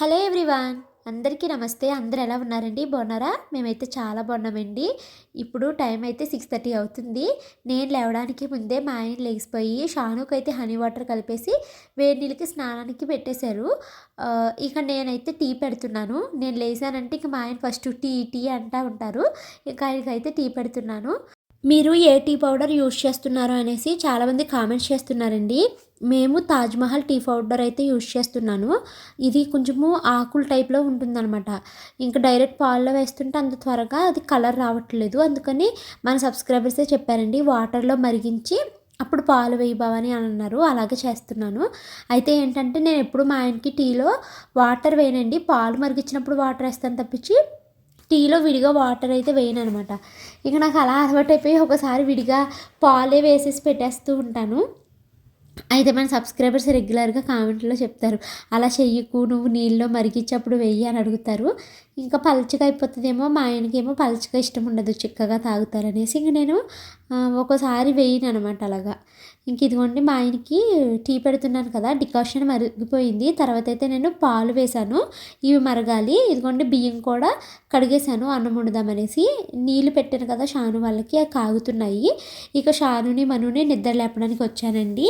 Hello everyone అందరికీ నమస్తే. అందరు ఎలా ఉన్నారండి? బాగున్నారా? మేమైతే చాలా బాగున్నామండి. ఇప్పుడు టైం అయితే సిక్స్ థర్టీ అవుతుంది. నేను లేవడానికి ముందే మా ఆయన లేచిపోయి షానుకు అయితే హనీ వాటర్ కలిపేసి వేడి నీళ్ళకి స్నానానికి పెట్టేశారు. ఇక నేనైతే టీ పెడుతున్నాను. నేను లేచానంటే ఇక మా ఆయన ఫస్ట్ టీ టీ అంటా ఉంటారు. ఇక ఆయనకైతే టీ పెడుతున్నాను. మీరు ఏ టీ పౌడర్ యూస్ చేస్తున్నారు అనేసి చాలామంది కామెంట్స్ చేస్తున్నారండి. మేము తాజ్మహల్ టీ పౌడర్ అయితే యూస్ చేస్తున్నాను. ఇది కొంచెము ఆకుల టైప్లో ఉంటుందన్నమాట. ఇంకా డైరెక్ట్ పాల్లో వేస్తుంటే అంత త్వరగా అది కలర్ రావట్లేదు. అందుకని మన సబ్స్క్రైబర్సే చెప్పారండి వాటర్లో మరిగించి అప్పుడు పాలు వేయి అని అన్నారు. అలాగే చేస్తున్నాను. అయితే ఏంటంటే నేను ఎప్పుడు మా ఆయనకి టీలో వాటర్ వేయనండి. పాలు మరిగించినప్పుడు వాటర్ వేస్తాను తప్పించి టీలో విడిగా వాటర్ అయితే వేయను అనమాట ఇక నాకు అలా అలవాటు అయిపోయి ఒకసారి విడిగా పాలే వేసేసి పెట్టేస్తూ ఉంటాను. అయితే మన సబ్స్క్రైబర్స్ రెగ్యులర్గా కామెంట్లో చెప్తారు అలా చెయ్యకు నువ్వు నీళ్ళలో మరిగించప్పుడు వెయ్యి అని అడుగుతారు. ఇంకా పలుచగా అయిపోతుందేమో మా ఆయనకేమో పలుచగా ఇష్టం ఉండదు చిక్కగా తాగుతారనేసి. ఇంక నేను ఒక్కోసారి వేయను అనమాట అలాగా. ఇంక ఇదిగోండి మా ఆయనకి టీ పెడుతున్నాను కదా డికాషన్ మరిగిపోయింది. తర్వాత అయితే నేను పాలు వేశాను ఇవి మరగాలి. ఇదిగోండి బియ్యం కూడా కడిగేశాను అన్నం వండుదామనేసి. నీళ్ళు పెట్టాను కదా షాను వాళ్ళకి అవి కాగుతున్నాయి. ఇక షానుని మనుని నిద్ర లేపడానికి వచ్చానండి.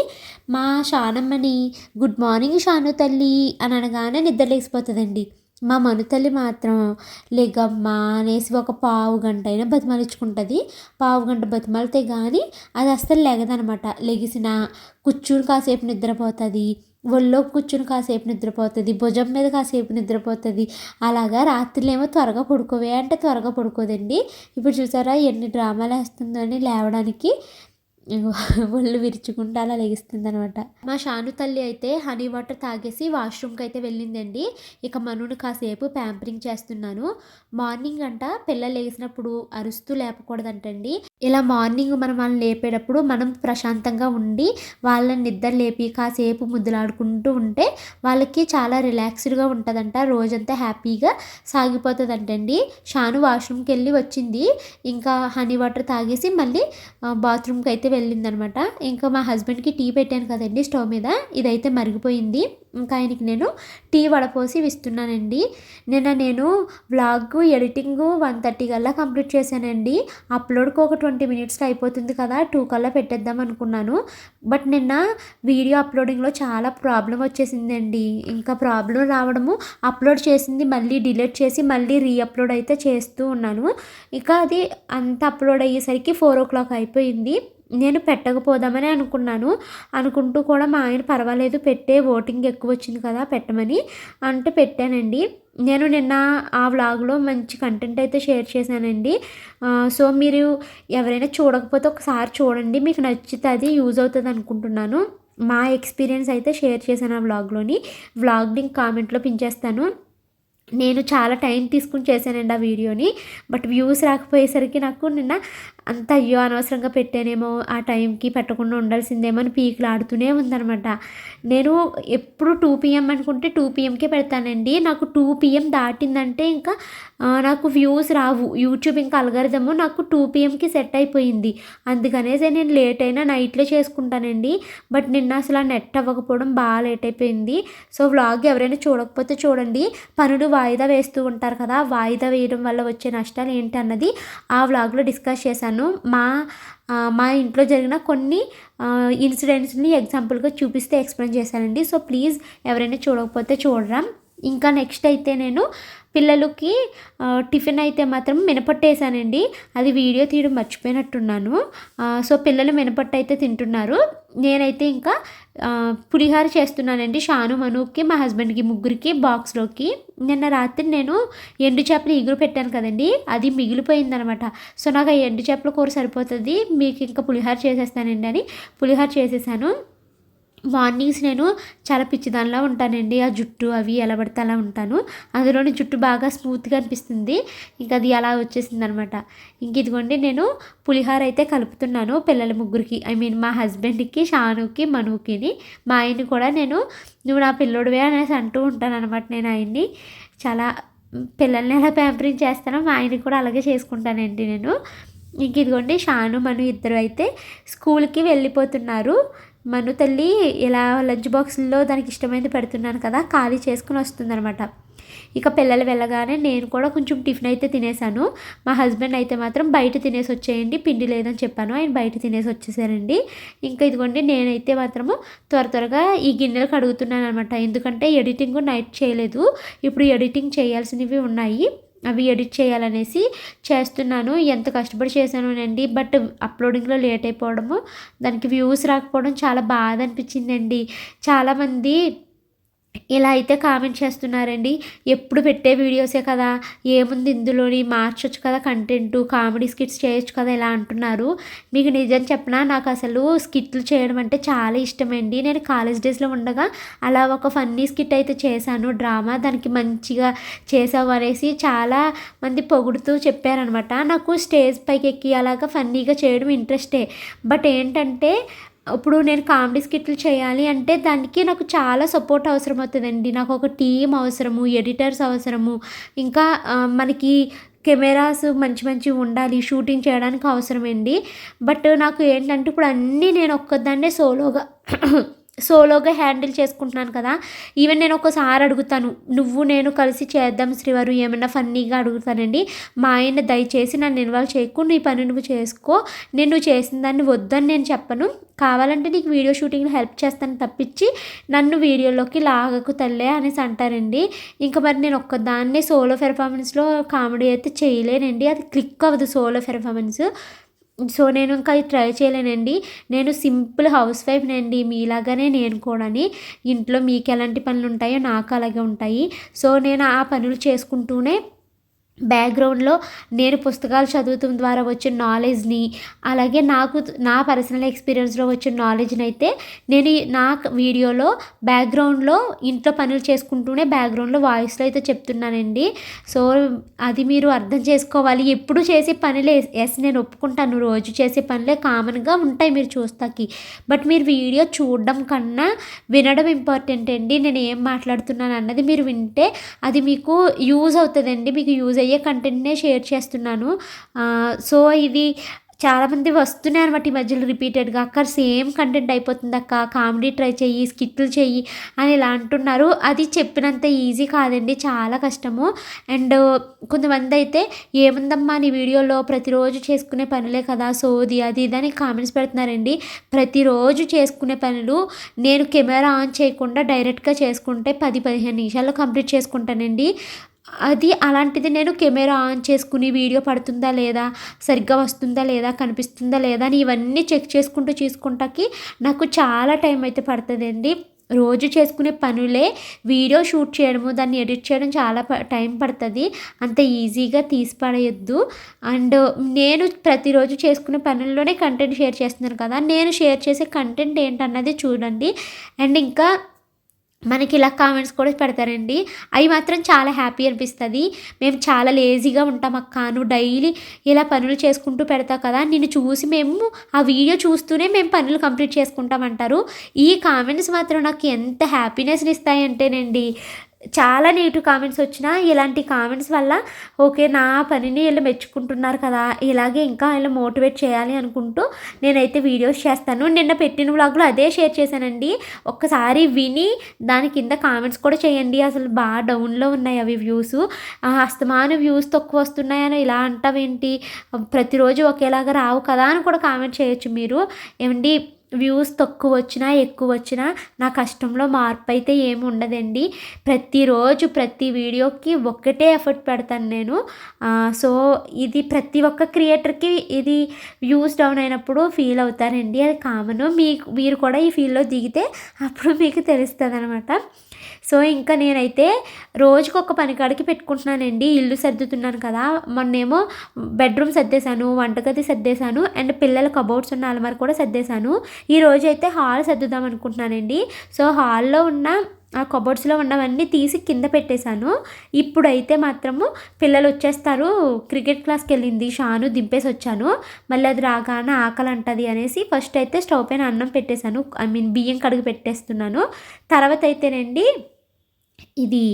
మా షానమ్మని గుడ్ మార్నింగ్ షాను తల్లి అని అనగానే నిద్ర లేచిపోతుందండి. మా మనుతల్లి మాత్రం లేగమ్మా అనేసి ఒక పావు గంట అయినా బతిమాలించుకుంటుంది. పావు గంట బతిమాలితే కానీ అది అస్సలు లెగదనమాట. లెగిసిన కూర్చుని కాసేపు నిద్రపోతుంది. ఒళ్ళో కూర్చుని కాసేపు నిద్రపోతుంది. భుజం మీద కాసేపు నిద్రపోతుంది. అలాగా రాత్రులేమో త్వరగా పడుకోవే అంటే త్వరగా పడుకోదండి. ఇప్పుడు చూసారా ఎన్ని డ్రామాలు వేస్తుందో అని లేవడానికి ఒళ్ళు విరుచుకుంటూ అలా లెగిస్తుంది అనమాట మా షాను తల్లి అయితే హనీ వాటర్ తాగేసి వాష్రూమ్కి అయితే వెళ్ళిందండి. ఇక మనుని కాసేపు ప్యాంపరింగ్ చేస్తున్నాను. మార్నింగ్ అంట పిల్లలు లేచినప్పుడు అరుస్తూ లేపకూడదంటండి. ఇలా మార్నింగ్ మనం వాళ్ళని లేపేటప్పుడు మనం ప్రశాంతంగా ఉండి వాళ్ళని నిద్ర లేపి కాసేపు ముద్దులాడుకుంటూ ఉంటే వాళ్ళకి చాలా రిలాక్స్డ్గా ఉంటుందంట. రోజంతా హ్యాపీగా సాగిపోతుందంటండి. షాను వాష్రూమ్కి వెళ్ళి వచ్చింది. ఇంకా హనీ వాటర్ తాగేసి మళ్ళీ బాత్రూమ్కి అయితే వెళ్ళిందనమాట. ఇంకా మా హస్బెండ్కి టీ పెట్టాను కదండి స్టవ్ మీద. ఇదైతే మరిగిపోయింది. ఇంకా ఆయనకి నేను టీ వడపోసి ఇస్తున్నానండి. నిన్న నేను వ్లాగ్ ఎడిటింగ్ వన్ థర్టీ కల్లా కంప్లీట్ చేశానండి. అప్లోడ్కి ఒక ట్వంటీ మినిట్స్లో అయిపోతుంది కదా టూ కల్లా పెట్టేద్దాం అనుకున్నాను. బట్ నిన్న వీడియో అప్లోడింగ్లో చాలా ప్రాబ్లం వచ్చేసిందండి. ఇంకా ప్రాబ్లం రావడము అప్లోడ్ చేసింది మళ్ళీ డిలీట్ చేసి మళ్ళీ రీ అప్లోడ్ అయితే చేస్తూ ఉన్నాను. ఇక అది అంత అప్లోడ్ అయ్యేసరికి ఫోర్ ఓ క్లాక్ అయిపోయింది. నేను పెట్టకపోదామని అనుకున్నాను. అనుకుంటూ కూడా మా ఆయన పర్వాలేదు పెట్టే ఓటింగ్ ఎక్కువ వచ్చింది కదా పెట్టమని అంటే పెట్టానండి. నేను నిన్న ఆ వ్లాగ్లో మంచి కంటెంట్ అయితే షేర్ చేశానండి. సో మీరు ఎవరైనా చూడకపోతే ఒకసారి చూడండి మీకు నచ్చితే అది యూజ్ అవుతుంది అనుకుంటున్నాను. మా ఎక్స్పీరియన్స్ అయితే షేర్ చేశాను ఆ వ్లాగ్లోని. వ్లాగ్ లింక్ కామెంట్లో పించేస్తాను నేను చాలా టైం తీసుకుని చేశానండి ఆ వీడియోని. బట్ వ్యూస్ రాకపోయేసరికి నాకు నిన్న అంత అయ్యో అనవసరంగా పెట్టానేమో ఆ టైంకి పెట్టకుండా ఉండాల్సిందేమో అని పీకులు ఆడుతూనే ఉందనమాట నేను ఎప్పుడు టూ పిఎం అనుకుంటే టూ పిఎంకే పెడతానండి. నాకు టూ పిఎం దాటిందంటే ఇంకా నాకు వ్యూస్ రావు. యూట్యూబ్ ఇంకా అలగరిదము నాకు టూ పిఎంకి సెట్ అయిపోయింది. అందుకనేసి నేను లేట్ అయినా నైట్లో చేసుకుంటానండి. బట్ నిన్న అసలు ఆ నెట్ అవ్వకపోవడం బాగా లేట్ అయిపోయింది. సో వ్లాగ్ ఎవరైనా చూడకపోతే చూడండి. పనులు వాయిదా వేస్తూ ఉంటారు కదా వాయిదా వేయడం వల్ల వచ్చే నష్టాలు ఏంటి అన్నది ఆ వ్లాగ్లో డిస్కస్ చేశాను. మా మా ఇంట్లో జరిగిన కొన్ని ఇన్సిడెంట్స్ని ఎగ్జాంపుల్గా చూపిస్తే ఎక్స్ప్లెయిన్ చేశానండి. సో ప్లీజ్ ఎవరైనా చూడకపోతే చూడరా. ఇంకా నెక్స్ట్ అయితే నేను పిల్లలకి టిఫిన్ అయితే మాత్రం మినపట్టేసానండి. అది వీడియో తీయడం మర్చిపోయినట్టున్నాను. సో పిల్లలు మినపట్టు అయితే తింటున్నారు. నేనైతే ఇంకా పులిహార చేస్తున్నానండి షాను మనుకి మా హస్బెండ్కి ముగ్గురికి బాక్స్లోకి. నిన్న రాత్రి నేను ఎండు చేపలు ఇగురు పెట్టాను కదండి. అది మిగిలిపోయిందనమాట. సో నాకు ఆ ఎండు చేపల కూర సరిపోతుంది మీకు ఇంకా పులిహార చేసేస్తానండి అని పులిహార చేసేసాను. మార్నింగ్స్ నేను చాలా పిచ్చిదానిలా ఉంటానండి. ఆ జుట్టు అవి ఎలా పడితే అలా ఉంటాను. అందులోని జుట్టు బాగా స్మూత్గా అనిపిస్తుంది. ఇంకా అది అలా వచ్చేసింది అనమాట ఇంక ఇదిగోండి నేను పులిహార అయితే కలుపుతున్నాను పిల్లల ముగ్గురికి. ఐ మీన్ మా హస్బెండ్కి షానుకి మనుకిని మా ఆయన్ని కూడా నేను నువ్వు నా పిల్లోడివే అనేసి అంటూ ఉంటాను అనమాట నేను ఆయన్ని. చాలా పిల్లల్ని ఎలా ప్యాంపరింగ్ చేస్తానో మా ఆయన్ని కూడా అలాగే చేసుకుంటానండి నేను. ఇంక ఇదిగోండి షాను మను ఇద్దరు అయితే స్కూల్కి వెళ్ళిపోతున్నారు. మను తల్లి ఇలా లంచ్ బాక్స్లో దానికి ఇష్టమైనది పెడుతున్నాను కదా ఖాళీ చేసుకుని వస్తుందనమాట ఇక పిల్లలు వెళ్ళగానే నేను కూడా కొంచెం టిఫిన్ అయితే తినేసాను మా హస్బెండ్ అయితే మాత్రం బయట తినేసి వచ్చేయండి పిండి లేదని చెప్పాను. ఆయన బయట తినేసి వచ్చేసారండి. ఇంకా ఇదిగోండి నేనైతే మాత్రము త్వర త్వరగా ఈ గిన్నెలు కడుగుతున్నాను అనమాట ఎందుకంటే ఎడిటింగ్ నైట్ చేయలేదు. ఇప్పుడు ఎడిటింగ్ చేయాల్సినవి ఉన్నాయి. అవి ఎడిట్ చేయాలనేసి చేస్తున్నాను. ఎంత కష్టపడి చేశాను బట్ అప్లోడింగ్లో లేట్ అయిపోవడము దానికి వ్యూస్ రాకపోవడం చాలా బాధ అనిపించిందండి. చాలామంది ఇలా అయితే కామెంట్ చేస్తున్నారండి. ఎప్పుడు పెట్టే వీడియోసే కదా? ఏముంది ఇందులోని? మార్చొచ్చు కదా కంటెంట్ కామెడీ స్కిట్స్ చేయొచ్చు కదా ఇలా అంటున్నారు. మీకు నిజం చెప్పినా? నాకు అసలు స్కిట్లు చేయడం అంటే చాలా ఇష్టమండి. నేను కాలేజ్ డేస్లో ఉండగా అలా ఒక ఫన్నీ స్కిట్ అయితే చేశాను. డ్రామా దానికి మంచిగా చేసావు అనేసి చాలా మంది పొగుడుతూ చెప్పారనమాట. నాకు స్టేజ్ పైకి ఎక్కి అలాగా ఫన్నీగా చేయడం ఇంట్రెస్టే. బట్ ఏంటంటే ఇప్పుడు నేను కామెడీ స్కిట్లు చేయాలి అంటే దానికి నాకు చాలా సపోర్ట్ అవసరం అవుతుందండి నాకు ఒక టీం అవసరము ఎడిటర్స్ అవసరము ఇంకా మనకి కెమెరాస్ మంచి మంచి ఉండాలి షూటింగ్ చేయడానికి అవసరమండి. బట్ నాకు ఏంటంటే ఇప్పుడు అన్నీ నేను ఒక్కదాన్నే సోలోగా సోలోగా హ్యాండిల్ చేసుకుంటున్నాను కదా ఈవెన్ నేను ఒకసారి అడుగుతాను నువ్వు నేను కలిసి చేద్దాం శ్రీవారు ఏమన్నా ఫన్నీగా అడుగుతానండి. మా ఆయన దయచేసి నన్ను ఇన్వాల్వ్ చేయకు నీ పని నువ్వు చేసుకో. నేను నువ్వు చేసిన దాన్ని వద్దని నేను చెప్పను. కావాలంటే నీకు వీడియో షూటింగ్లో హెల్ప్ చేస్తాను తప్పించి నన్ను వీడియోలోకి లాగకు తల్లే అనేసి అంటారండి. ఇంకా మరి నేను ఒక్కదాన్ని సోలో పెర్ఫార్మెన్స్లో కామెడీ అయితే చేయలేనండి. అది క్లిక్ అవ్వదు సోలో పెర్ఫార్మెన్స్. సో నేను ఇంకా ట్రై చేయలేనండి. నేను సింపుల్ హౌస్ వైఫ్నండి మీలాగానే నేను కూడా ఇంట్లో మీకు ఎలాంటి పనులు ఉంటాయో నాకు అలాగే ఉంటాయి. సో నేను ఆ పనులు చేసుకుంటూనే బ్యాక్గ్రౌండ్లో నేను పుస్తకాలు చదువుతున్న ద్వారా వచ్చిన నాలెడ్జ్ని అలాగే నాకు నా పర్సనల్ ఎక్స్పీరియన్స్లో వచ్చిన నాలెడ్జ్ని అయితే నేను నా వీడియోలో బ్యాక్గ్రౌండ్లో ఇంట్లో పనులు చేసుకుంటూనే బ్యాక్గ్రౌండ్లో వాయిస్లో అయితే చెప్తున్నానండి. సో అది మీరు అర్థం చేసుకోవాలి. ఎప్పుడు చేసే పనులే ఎస్ నేను ఒప్పుకుంటాను. రోజు చేసే పనులే కామన్గా ఉంటాయి మీరు చూస్తాకి. బట్ మీరు వీడియో చూడడం కన్నా వినడం ఇంపార్టెంట్ అండి. నేను ఏం మాట్లాడుతున్నాను అన్నది మీరు వింటే అది మీకు యూజ్ అవుతుందండి. మీకు యూజ్ అయ్యే కంటెంట్నే షేర్ చేస్తున్నాను. సో ఇది చాలామంది వస్తున్నాయి అనమాట ఈ మధ్యలో రిపీటెడ్గా. అక్క సేమ్ కంటెంట్ అయిపోతుంది అక్క. కామెడీ ట్రై చెయ్యి స్కిట్లు చెయ్యి అని ఇలా అంటున్నారు. అది చెప్పినంత ఈజీ కాదండి. చాలా కష్టము. అండ్ కొంతమంది అయితే ఏముందమ్మా నీ వీడియోలో ప్రతిరోజు చేసుకునే పనులే కదా సోది అది ఇది అని కామెంట్స్ పెడుతున్నారండి. ప్రతిరోజు చేసుకునే పనులు నేను కెమెరా ఆన్ చేయకుండా డైరెక్ట్గా చేసుకుంటే పది పదిహేను నిమిషాల్లో కంప్లీట్ చేసుకుంటానండి. అది అలాంటిది నేను కెమెరా ఆన్ చేసుకుని వీడియో పడుతుందా లేదా సరిగ్గా వస్తుందా లేదా కనిపిస్తుందా లేదా అని ఇవన్నీ చెక్ చేసుకుంటూ చూసుకుంటాకి నాకు చాలా టైం అయితే పడుతుందండి. రోజు చేసుకునే పనులే వీడియో షూట్ చేయడము దాన్ని ఎడిట్ చేయడం చాలా టైం పడుతుంది. అంత ఈజీగా తీసి పడేయద్దు. అండ్ నేను ప్రతిరోజు చేసుకునే పనుల్లోనే కంటెంట్ షేర్ చేస్తున్నాను కదా నేను షేర్ చేసే కంటెంట్ ఏంటన్నది చూడండి. అండ్ ఇంకా మనకి ఇలా కామెంట్స్ కూడా పెడతారండి. అవి మాత్రం చాలా హ్యాపీ అనిపిస్తుంది. మేము చాలా లేజీగా ఉంటాం అక్క. నువ్వు డైలీ ఇలా పనులు చేసుకుంటూ పెడతావు కదా నిన్ను చూసి మేము ఆ వీడియో చూస్తూనే మేము పనులు కంప్లీట్ చేసుకుంటామంటారు ఈ కామెంట్స్ మాత్రం నాకు ఎంత హ్యాపీనెస్ని ఇస్తాయంటేనండి. చాలా నెగిటివ్ కామెంట్స్ వచ్చినా ఇలాంటి కామెంట్స్ వల్ల ఓకే నా పనిని వీళ్ళు మెచ్చుకుంటున్నారు కదా ఇలాగే ఇంకా వీళ్ళు మోటివేట్ చేయాలి అనుకుంటూ నేనైతే వీడియోస్ చేస్తాను. నిన్న పెట్టిన వ్లాగ్లో అదే షేర్ చేశానండి. ఒక్కసారి విని దాని కింద కామెంట్స్ కూడా చేయండి. అసలు బాగా డౌన్లో ఉన్నాయి అవి వ్యూస్. అస్తమాన వ్యూస్ తక్కువ వస్తున్నాయని ఇలా అంటావేంటి? ప్రతిరోజు ఒకేలాగా రావు కదా అని కూడా కామెంట్ చేయొచ్చు మీరు. ఏమండి వ్యూస్ తక్కువ వచ్చినా ఎక్కువ వచ్చినా నా కష్టంలో మార్పు అయితే ఏమి ఉండదండి. ప్రతిరోజు ప్రతి వీడియోకి ఒక్కటే ఎఫర్ట్ పెడతాను నేను. సో ఇది ప్రతి ఒక్క క్రియేటర్కి ఇది వ్యూస్ డౌన్ అయినప్పుడు ఫీల్ అవుతారండి. అది కామను. మీకు మీరు కూడా ఈ ఫీల్డ్లో దిగితే అప్పుడు మీకు తెలుస్తుంది అనమాట సో ఇంకా నేనైతే రోజుకు ఒక పనికాడికి పెట్టుకుంటున్నానండి. ఇల్లు సర్దుతున్నాను కదా. మొన్నేమో బెడ్రూమ్ సర్దేశాను వంటగది సర్దేశాను అండ్ పిల్లల కబోర్డ్స్ ఉన్న అలమారి కూడా సర్దేశాను. ఈ రోజు అయితే హాల్ సర్దుదాం అనుకుంటున్నానండి. సో హాల్లో ఉన్న ఆ కబోర్డ్స్లో ఉన్నవన్నీ తీసి కింద పెట్టేశాను. ఇప్పుడైతే మాత్రము పిల్లలు వచ్చేస్తారు. క్రికెట్ క్లాస్కి వెళ్ళింది షాను దింపేసి వచ్చాను. మళ్ళీ అది రాగానే ఆకలి అంటది అనేసి ఫస్ట్ అయితే స్టవ్ పైన అన్నం పెట్టేశాను. ఐ మీన్ బియ్యం కడుగు పెట్టేస్తున్నాను. తర్వాత అయితేనండి ఇది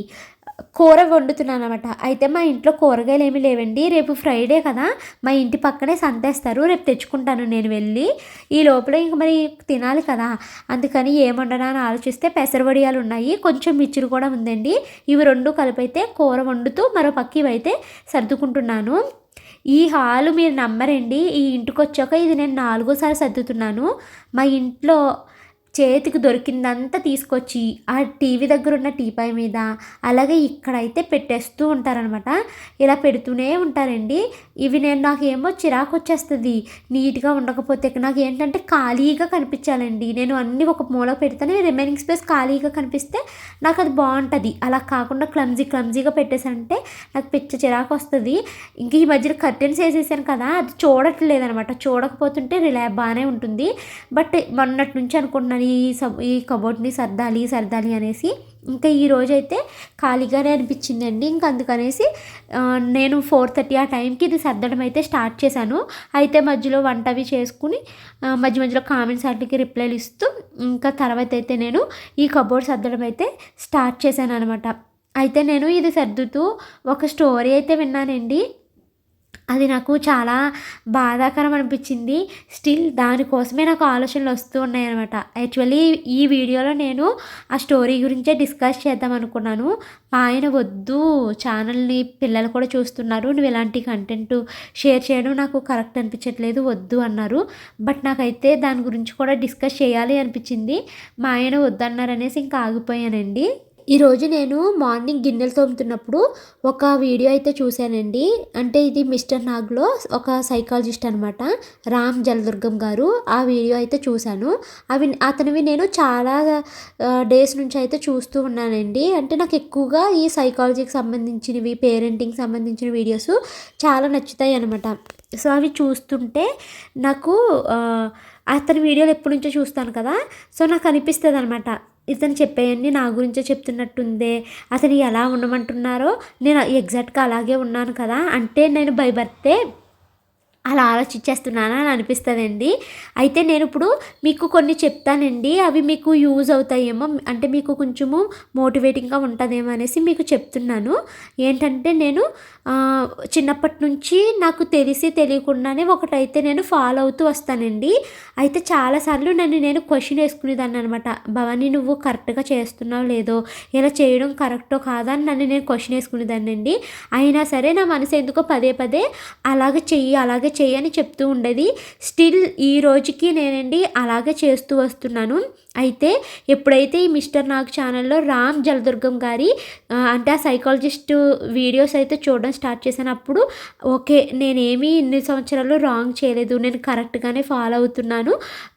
కూర వండుతున్నాను అనమాట అయితే మా ఇంట్లో కూరగాయలు ఏమీ లేవండి. రేపు ఫ్రైడే కదా. మా ఇంటి పక్కనే సంతేస్తారు రేపు తెచ్చుకుంటాను నేను వెళ్ళి. ఈ లోపల ఇంక మరి తినాలి కదా. అందుకని ఏమండనా అని ఆలోచిస్తే పెసరవడియాలు ఉన్నాయి. కొంచెం మిచ్చురు కూడా ఉందండి. ఇవి రెండు కలిపైతే కూర వండుతూ మరో పక్క ఇవైతే సర్దుకుంటున్నాను. ఈ హాలు మీరు నమ్మరండి. ఈ ఇంటికి వచ్చాక ఇది నేను నాలుగోసారి సర్దుతున్నాను. మా ఇంట్లో చేతికి దొరికిందంతా తీసుకొచ్చి ఆ టీవీ దగ్గర ఉన్న టీపాయ్ మీద అలాగే ఇక్కడైతే పెట్టేస్తూ ఉంటారనమాట ఇలా పెడుతూనే ఉంటారండి. ఇవి నేను నాకు ఏమో చిరాకు వచ్చేస్తుంది. నీట్గా ఉండకపోతే నాకు ఏంటంటే ఖాళీగా కనిపించాలండి. నేను అన్నీ ఒక మూల పెడితేనే రిమైనింగ్ స్పేస్ ఖాళీగా కనిపిస్తే నాకు అది బాగుంటుంది. అలా కాకుండా క్లమ్జీ క్లమ్జీగా పెట్టేసంటే నాకు పిచ్చ చిరాకు వస్తుంది. ఇంక ఈ మధ్యలో కర్టెన్స్ వేసేసాను కదా అది చూడట్లేదనమాట చూడకపోతుంటే రిలా బాగానే ఉంటుంది. బట్ మొన్నటి నుంచి అనుకుంటున్నాను ఈ సబ్ ఈ కబోర్డ్ని సర్దాలి సర్దాలి అనేసి ఇంకా ఈ రోజు అయితే ఖాళీగానే అనిపించిందండి. ఇంకా అందుకనేసి నేను ఫోర్ థర్టీ ఆ టైంకి ఇది సర్దడం అయితే స్టార్ట్ చేశాను. అయితే మధ్యలో వంట అవి చేసుకుని మధ్య మధ్యలో కామెంట్స్ వాటికి రిప్లైలు ఇస్తూ ఇంకా తర్వాత అయితే నేను ఈ కబోర్డ్ సర్దడం అయితే స్టార్ట్ చేశాను అనమాట అయితే నేను ఇది సర్దుతూ ఒక స్టోరీ అయితే విన్నానండి. అది నాకు చాలా బాధాకరం అనిపించింది. స్టిల్ దానికోసమే నాకు ఆలోచనలు వస్తూ ఉన్నాయి అనమాట యాక్చువల్లీ ఈ వీడియోలో నేను ఆ స్టోరీ గురించే డిస్కస్ చేద్దాం అనుకున్నాను. మా ఆయన వద్దు ఛానల్ని పిల్లలు కూడా చూస్తున్నారు. నువ్వు ఇలాంటి కంటెంట్ షేర్ చేయడం నాకు కరెక్ట్ అనిపించట్లేదు వద్దు అన్నారు. బట్ నాకైతే దాని గురించి కూడా డిస్కస్ చేయాలి అనిపించింది. మా ఆయన వద్దన్నారు అనేసి ఇంకా ఆగిపోయానండి. ఈరోజు నేను మార్నింగ్ గిన్నెలు తోముతున్నప్పుడు ఒక వీడియో అయితే చూశానండి. అంటే ఇది మిస్టర్ నాగ్లో ఒక సైకాలజిస్ట్ అనమాట రామ్ జలదుర్గం గారు ఆ వీడియో అయితే చూశాను. అవి అతనివి నేను చాలా డేస్ నుంచి అయితే చూస్తూ ఉన్నానండి. అంటే నాకు ఎక్కువగా ఈ సైకాలజీకి సంబంధించినవి పేరెంటింగ్ సంబంధించిన వీడియోస్ చాలా నచ్చుతాయి అనమాట సో అవి చూస్తుంటే నాకు అతని వీడియోలు ఎప్పటి నుంచో చూస్తాను కదా. సో నాకు అనిపిస్తుంది అనమాట ఇతను చెప్పేయన్నీ నా గురించే చెప్తున్నట్టుందే. అతను ఎలా ఉండమంటున్నారో నేను ఎగ్జాక్ట్గా అలాగే ఉన్నాను కదా. అంటే నేను బై బర్తే అలా ఆలోచించేస్తున్నాను అని అనిపిస్తుందండి. అయితే నేను ఇప్పుడు మీకు కొన్ని చెప్తానండి. అవి మీకు యూజ్ అవుతాయేమో అంటే మీకు కొంచెము మోటివేటింగ్గా ఉంటుందేమో అనేసి మీకు చెప్తున్నాను. ఏంటంటే నేను చిన్నప్పటి నుంచి నాకు తెలిసి తెలియకుండానే ఒకటైతే నేను ఫాలో అవుతూ వస్తానండి. అయితే చాలాసార్లు నన్ను నేను క్వశ్చన్ వేసుకునేదాన్ని అనమాట భవానీ నువ్వు కరెక్ట్గా చేస్తున్నావు లేదో ఇలా చేయడం కరెక్టో కాదా అని నన్ను నేను క్వశ్చన్ వేసుకునేదాన్ని అండి అయినా సరే నా మనసు ఎందుకో పదే పదే అలాగే చెయ్యి అలాగే చేయని చెప్తూ ఉండేది. స్టిల్ ఈ రోజుకి నేనండి అలాగే చేస్తూ వస్తున్నాను. అయితే ఎప్పుడైతే ఈ మిస్టర్ నాగ్ ఛానల్లో రామ్ జలదుర్గం గారి అంటే ఆ సైకాలజిస్ట్ వీడియోస్ అయితే చూడడం స్టార్ట్ చేసినప్పుడు ఓకే నేనేమి ఇన్ని సంవత్సరాలు రాంగ్ చేయలేదు నేను కరెక్ట్గానే ఫాలో అవుతున్నాను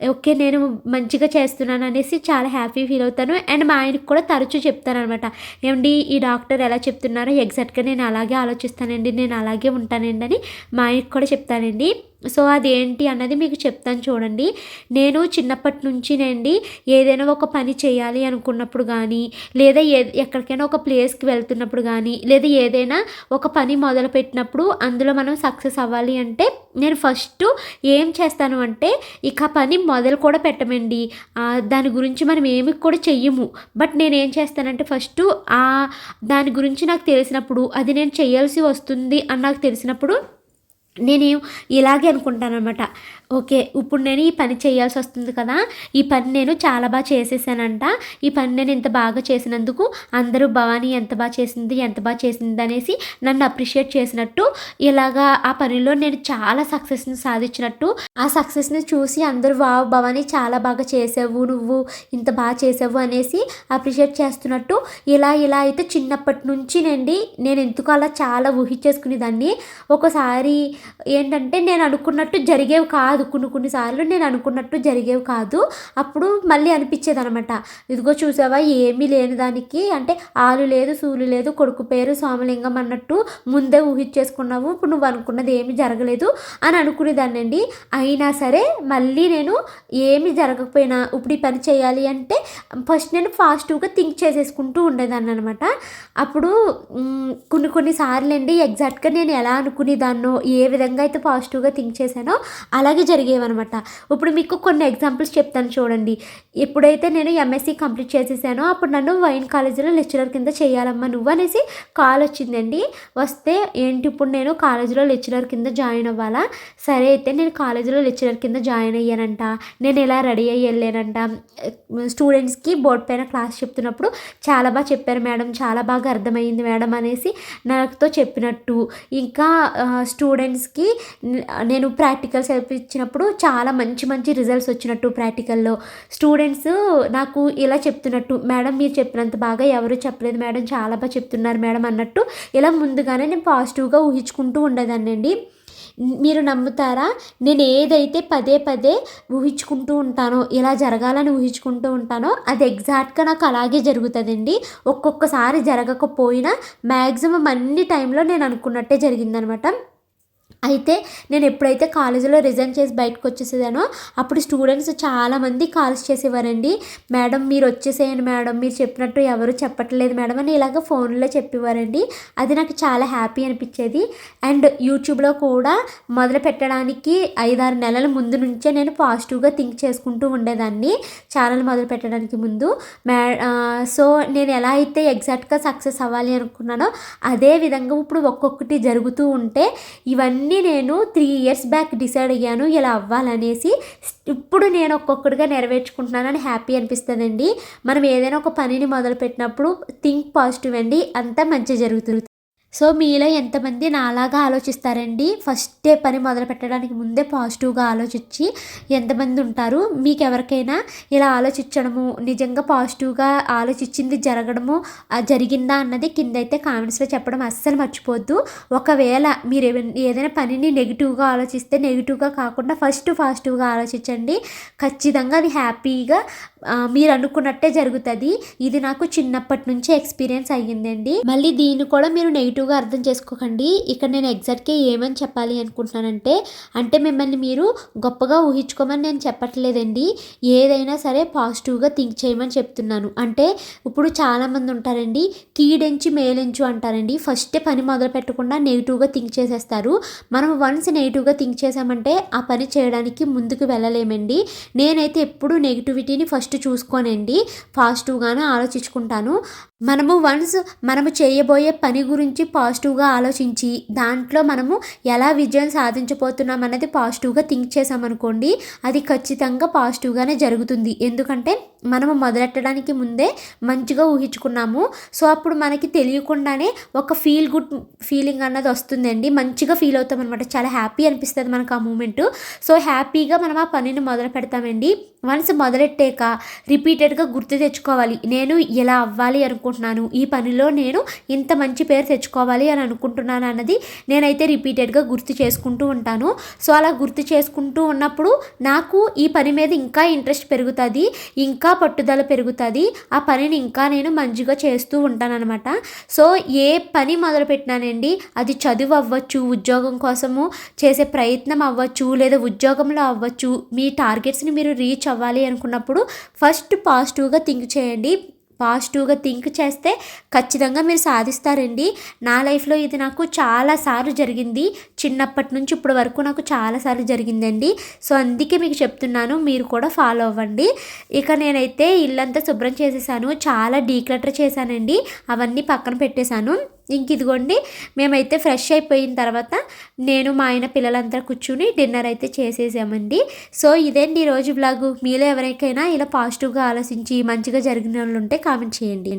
ఓకే నేను మంచిగా చేస్తున్నాను అనేసి చాలా హ్యాపీ ఫీల్ అవుతాను అండ్ మా ఆయనకు కూడా తరచూ చెప్తాను అనమాట ఏమండి ఈ డాక్టర్ ఎలా చెప్తున్నారో ఎగ్జాక్ట్గా నేను అలాగే ఆలోచిస్తానండి నేను అలాగే ఉంటానండి అని మా ఆయనకు కూడా చెప్తానండి. సో అదేంటి అన్నది మీకు చెప్తాను చూడండి. నేను చిన్నప్పటి నుంచినండి ఏదైనా ఒక పని చేయాలి అనుకున్నప్పుడు కానీ లేదా ఏ ఎక్కడికైనా ఒక ప్లేస్కి వెళ్తున్నప్పుడు కానీ లేదా ఏదైనా ఒక పని మొదలుపెట్టినప్పుడు అందులో మనం సక్సెస్ అవ్వాలి అంటే నేను ఫస్ట్ ఏం చేస్తాను అంటే ఇక పని మొదలు కూడా పెట్టమండి. దాని గురించి మనం ఏమి కూడా చెయ్యము. బట్ నేనేం చేస్తానంటే ఫస్ట్ దాని గురించి నాకు తెలిసినప్పుడు అది నేను చేయాల్సి వస్తుంది అని నాకు తెలిసినప్పుడు నేను ఇలాగే అనుకుంటాను అనమాట ఓకే ఇప్పుడు నేను ఈ పని చేయాల్సి వస్తుంది కదా. ఈ పని నేను చాలా బాగా చేసేసానంట. ఈ పని నేను ఇంత బాగా చేసినందుకు అందరూ భవానీ ఎంత బాగా చేసింది ఎంత బాగా చేసింది అనేసి నన్ను అప్రిషియేట్ చేసినట్టు ఇలాగా ఆ పనిలో నేను చాలా సక్సెస్ని సాధించినట్టు ఆ సక్సెస్ని చూసి అందరూ వావ్ భవానీ చాలా బాగా చేసావు నువ్వు ఇంత బాగా చేసావు అనేసి అప్రిషియేట్ చేస్తున్నట్టు ఇలా ఇలా అయితే చిన్నప్పటి నుంచి నండి నేను ఎందుకు అలా చాలా ఊహించేసుకునేదాన్ని. ఒకసారి ఏంటంటే నేను అనుకున్నట్టు జరిగేవి కాదు. కాదు. కొన్ని కొన్నిసార్లు నేను అనుకున్నట్టు జరిగేవి కాదు. అప్పుడు మళ్ళీ అనిపించేది అనమాట ఇదిగో చూసావా ఏమీ లేని దానికి అంటే ఆలు లేదు సూలు లేదు కొడుకు పేరు సోమలింగం అన్నట్టు ముందే ఊహించేసుకున్నావు. ఇప్పుడు నువ్వు అనుకున్నది ఏమీ జరగలేదు అని అనుకునేదాన్ని అండి అయినా సరే మళ్ళీ నేను ఏమి జరగకపోయినా ఇప్పుడు ఈ పని చేయాలి అంటే ఫస్ట్ నేను పాజిటివ్గా థింక్ చేసేసుకుంటూ ఉండేదాన్ని అనమాట అప్పుడు కొన్ని కొన్నిసార్లు అండి ఎగ్జాక్ట్గా నేను ఎలా అనుకునేదాన్నో ఏ విధంగా అయితే పాజిటివ్గా థింక్ చేశానో అలాగే జరిగేవన్నమాట. ఇప్పుడు మీకు కొన్ని ఎగ్జాంపుల్స్ చెప్తాను చూడండి. ఎప్పుడైతే నేను ఎంఎస్సి కంప్లీట్ చేసేసానో అప్పుడు నన్ను వైన్ కాలేజీలో లెక్చరర్ కింద చేయాలమ్మా నువ్వు అనేసి కాల్ వచ్చిందండి. వస్తే ఏంటి ఇప్పుడు నేను కాలేజీలో లెక్చరర్ కింద జాయిన్ అవ్వాలా? సరే అయితే నేను కాలేజీలో లెక్చరర్ కింద జాయిన్ అయ్యానంట. నేను ఇలా రెడీ అయ్యి వెళ్ళానంట? స్టూడెంట్స్కి బోర్డు పైన క్లాస్ చెప్తున్నప్పుడు చాలా బాగా చెప్పారు మేడం చాలా బాగా అర్థమైంది మేడం అనేసి నాతో చెప్పినట్టు. ఇంకా స్టూడెంట్స్కి నేను ప్రాక్టికల్స్ ఇచ్చినప్పుడు చాలా మంచి మంచి రిజల్ట్స్ వచ్చినట్టు ప్రాక్టికల్లో స్టూడెంట్స్ నాకు ఇలా చెప్తున్నట్టు మేడం మీరు చెప్పినంత బాగా ఎవరు చెప్పలేదు మేడం చాలా బాగా చెప్తున్నారు మేడం అన్నట్టు ఇలా ముందుగానే నేను పాజిటివ్గా ఊహించుకుంటూ ఉండేదాన్నండి. మీరు నమ్ముతారా? నేను ఏదైతే పదే పదే ఊహించుకుంటూ ఉంటానో ఇలా జరగాలని ఊహించుకుంటూ ఉంటానో అది ఎగ్జాక్ట్గా నాకు అలాగే జరుగుతుందండి. ఒక్కొక్కసారి జరగకపోయినా మ్యాక్సిమం అన్ని టైంలో నేను అనుకున్నట్టే జరిగిందనమాట. అయితే నేను ఎప్పుడైతే కాలేజీలో రిజైన్ చేసి బయటకు వచ్చేసేదానో అప్పుడు స్టూడెంట్స్ చాలామంది కాల్స్ చేసేవారండి. మేడం మీరు వచ్చేసేయండి మేడం మీరు చెప్పినట్టు ఎవరు చెప్పట్లేదు మేడం అని ఇలాగ ఫోన్లో చెప్పేవారండి. అది నాకు చాలా హ్యాపీ అనిపించేది. అండ్ యూట్యూబ్లో కూడా మొదలు పెట్టడానికి ఐదారు నెలల ముందు నుంచే నేను పాజిటివ్గా థింక్ చేసుకుంటూ ఉండేదాన్ని ఛానల్ మొదలు పెట్టడానికి ముందు. మే సో నేను ఎలా అయితే ఎగ్జాక్ట్గా సక్సెస్ అవ్వాలి అనుకున్నానో అదే విధంగా ఇప్పుడు ఒక్కొక్కటి జరుగుతూ ఉంటే ఇవన్నీ ఇవన్నీ నేను త్రీ ఇయర్స్ బ్యాక్ డిసైడ్ అయ్యాను. ఇలా అవ్వాలనేసి ఇప్పుడు నేను ఒక్కొక్కటిగా నెరవేర్చుకుంటున్నానని హ్యాపీ అనిపిస్తుందండి. మనం ఏదైనా ఒక పనిని మొదలుపెట్టినప్పుడు థింక్ పాజిటివ్ అండి. అంతా మంచి జరుగుతుంది. సో మీలో ఎంతమంది నాలాగా ఆలోచిస్తారండి? ఫస్ట్ డే పని మొదలు పెట్టడానికి ముందే పాజిటివ్గా ఆలోచించి ఎంతమంది ఉంటారు? మీకు ఎవరికైనా ఇలా ఆలోచించడము నిజంగా పాజిటివ్గా ఆలోచించింది జరగడము జరిగిందా అన్నది కింద అయితే కామెంట్స్లో చెప్పడం అస్సలు మర్చిపోద్దు. ఒకవేళ మీరు ఏదైనా పనిని నెగిటివ్గా ఆలోచిస్తే నెగిటివ్గా కాకుండా ఫస్ట్ పాజిటివ్గా ఆలోచించండి. ఖచ్చితంగా అది హ్యాపీగా మీరు అనుకున్నట్టే జరుగుతుంది. ఇది నాకు చిన్నప్పటి నుంచి ఎక్స్పీరియన్స్ అయ్యిందండి. మళ్ళీ దీన్ని కూడా మీరు నెగిటివ్గా అర్థం చేసుకోకండి. ఇక్కడ నేను ఎగ్జాక్ట్గా ఏమని చెప్పాలి అనుకుంటున్నానంటే అంటే మిమ్మల్ని మీరు గొప్పగా ఊహించుకోమని నేను చెప్పట్లేదండి. ఏదైనా సరే పాజిటివ్గా థింక్ చేయమని చెప్తున్నాను. అంటే ఇప్పుడు చాలామంది ఉంటారండి కీడెంచి మేలెంచు అంటారండి. ఫస్ట్ పని మొదలు పెట్టకుండా నెగిటివ్గా థింక్ చేసేస్తారు. మనం వన్స్ నెగిటివ్గా థింక్ చేసామంటే ఆ పని చేయడానికి ముందుకు వెళ్ళలేమండి. నేనైతే ఎప్పుడు నెగిటివిటీని ఫస్ట్ ఫస్ట్ చూసుకోనండి. పాజిటివ్గానే ఆలోచించుకుంటాను. మనము వన్స్ మనము చేయబోయే పని గురించి పాజిటివ్గా ఆలోచించి దాంట్లో మనము ఎలా విజయం సాధించబోతున్నాం అన్నది పాజిటివ్గా థింక్ చేసామనుకోండి అది ఖచ్చితంగా పాజిటివ్గానే జరుగుతుంది. ఎందుకంటే మనము మొదలెట్టడానికి ముందే మంచిగా ఊహించుకున్నాము. సో అప్పుడు మనకి తెలియకుండానే ఒక ఫీల్ గుడ్ ఫీలింగ్ అన్నది వస్తుందండి. మంచిగా ఫీల్ అవుతాం అనమాట చాలా హ్యాపీ అనిపిస్తుంది మనకు ఆ మూమెంట్ సో హ్యాపీగా మనం ఆ పనిని మొదలు పెడతామండి. వన్స్ మొదలెట్టాక రిపీటెడ్గా గుర్తు తెచ్చుకోవాలి. నేను ఎలా అవ్వాలి అనుకుంటున్నాను అనుకుంటున్నాను. ఈ పనిలో నేను ఇంత మంచి పేరు తెచ్చుకోవాలి అని అనుకుంటున్నాను అన్నది నేనైతే రిపీటెడ్గా గుర్తు చేసుకుంటూ ఉంటాను. సో అలా గుర్తు చేసుకుంటూ ఉన్నప్పుడు నాకు ఈ పని మీద ఇంకా ఇంట్రెస్ట్ పెరుగుతుంది ఇంకా పట్టుదల పెరుగుతుంది. ఆ పనిని ఇంకా నేను మంచిగా చేస్తూ ఉంటానన్నమాట. సో ఏ పని మొదలుపెట్టినానండి? అది చదువు అవ్వచ్చు ఉద్యోగం కోసము చేసే ప్రయత్నం అవ్వచ్చు లేదా ఉద్యోగంలో అవ్వచ్చు. మీ టార్గెట్స్ని మీరు రీచ్ అవ్వాలి అనుకున్నప్పుడు ఫస్ట్ పాజిటివ్గా థింక్ చేయండి. పాజిటివ్గా థింక్ చేస్తే ఖచ్చితంగా మీరు సాధిస్తారండి. నా లైఫ్లో ఇది నాకు చాలాసార్లు జరిగింది. చిన్నప్పటి నుంచి ఇప్పటి వరకు నాకు చాలాసార్లు జరిగిందండి. సో అందుకే మీకు చెప్తున్నాను మీరు కూడా ఫాలో అవ్వండి. ఇక నేనైతే ఇల్లంతా శుభ్రం చేసేసాను చాలా డీక్లటర్ చేశానండి. అవన్నీ పక్కన పెట్టేశాను. ఇంక ఇదిగోండి మేమైతే ఫ్రెష్ అయిపోయిన తర్వాత నేను మా ఆయన పిల్లలంతా కూర్చుని డిన్నర్ అయితే చేసేసామండి. సో ఇదేంటి ఈరోజు బ్లాగు మీలో ఎవరికైనా ఇలా పాజిటివ్గా ఆలోచించి మంచిగా జరిగిన వాళ్ళు ఉంటే కామెంట్ చేయండి